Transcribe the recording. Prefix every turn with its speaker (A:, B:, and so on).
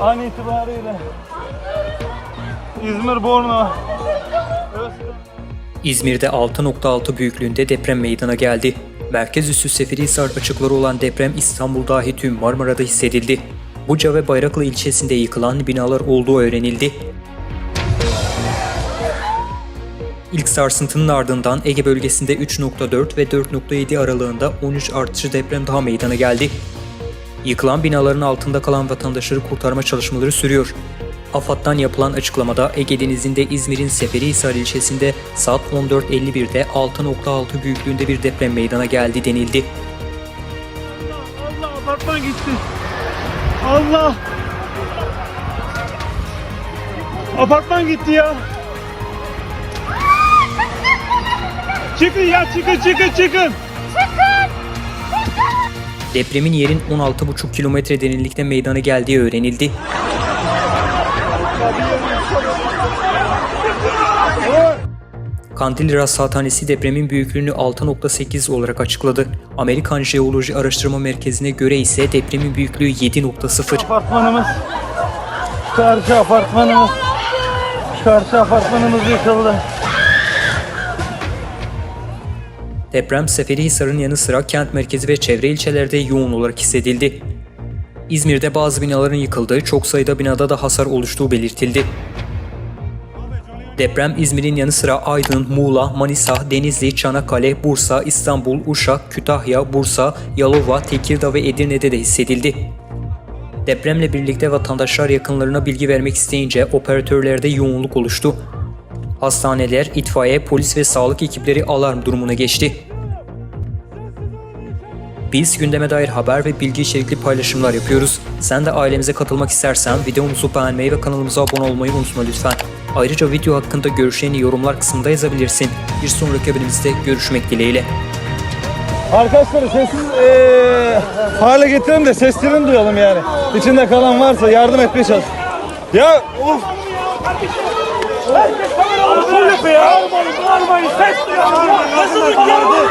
A: an itibariyle İzmir Özkan
B: İzmir'de 6.6 büyüklüğünde deprem meydana geldi. Merkez üssü Seferihisar açıkları olan deprem İstanbul dahi tüm Marmara'da hissedildi. Buca ve Bayraklı ilçesinde yıkılan binalar olduğu öğrenildi. İlk sarsıntının ardından Ege bölgesinde 3.4 ve 4.7 aralığında 13 artışı deprem daha meydana geldi. Yıkılan binaların altında kalan vatandaşları kurtarma çalışmaları sürüyor. AFAD'dan yapılan açıklamada Ege Denizi'nde İzmir'in Seferihisar ilçesinde saat 14.51'de 6.6 büyüklüğünde bir deprem meydana geldi denildi.
A: Allah apartman gitti. Allah. Apartman gitti ya. Çıkın ya çıkın çıkın çıkın.
B: Depremin yerin 16,5 kilometre derinlikte meydana geldiği öğrenildi. Kandilli Rasathanesi depremin büyüklüğünü 6.8 olarak açıkladı. Amerikan Jeoloji Araştırma Merkezi'ne göre ise depremin büyüklüğü 7.0.
A: Apartmanımız. Karşı apartmanımız. Karşı apartmanımız yıkıldı.
B: Deprem Seferihisar'ın yanı sıra kent merkezi ve çevre ilçelerde yoğun olarak hissedildi. İzmir'de bazı binaların yıkıldığı, çok sayıda binada da hasar oluştuğu belirtildi. Deprem İzmir'in yanı sıra Aydın, Muğla, Manisa, Denizli, Çanakkale, Bursa, İstanbul, Uşak, Kütahya, Bursa, Yalova, Tekirdağ ve Edirne'de de hissedildi. Depremle birlikte vatandaşlar yakınlarına bilgi vermek isteyince operatörlerde yoğunluk oluştu. Hastaneler, itfaiye, polis ve sağlık ekipleri alarm durumuna geçti. Biz gündeme dair haber ve bilgi içerikli paylaşımlar yapıyoruz. Sen de ailemize katılmak istersen videomuzu beğenmeyi ve kanalımıza abone olmayı unutma lütfen. Ayrıca video hakkında görüşlerini yorumlar kısmında yazabilirsin. Bir sonraki bölümümüzde görüşmek dileğiyle.
A: Arkadaşlar sessiz eee hale getirelim de seslerini duyalım yani. İçinde kalan varsa yardım etmeye çalış. Ya of.
C: Nasıl yapıyor ya? Bağırmayın, bağırmayın. Ses duyuyor. Nasıl yapıyor?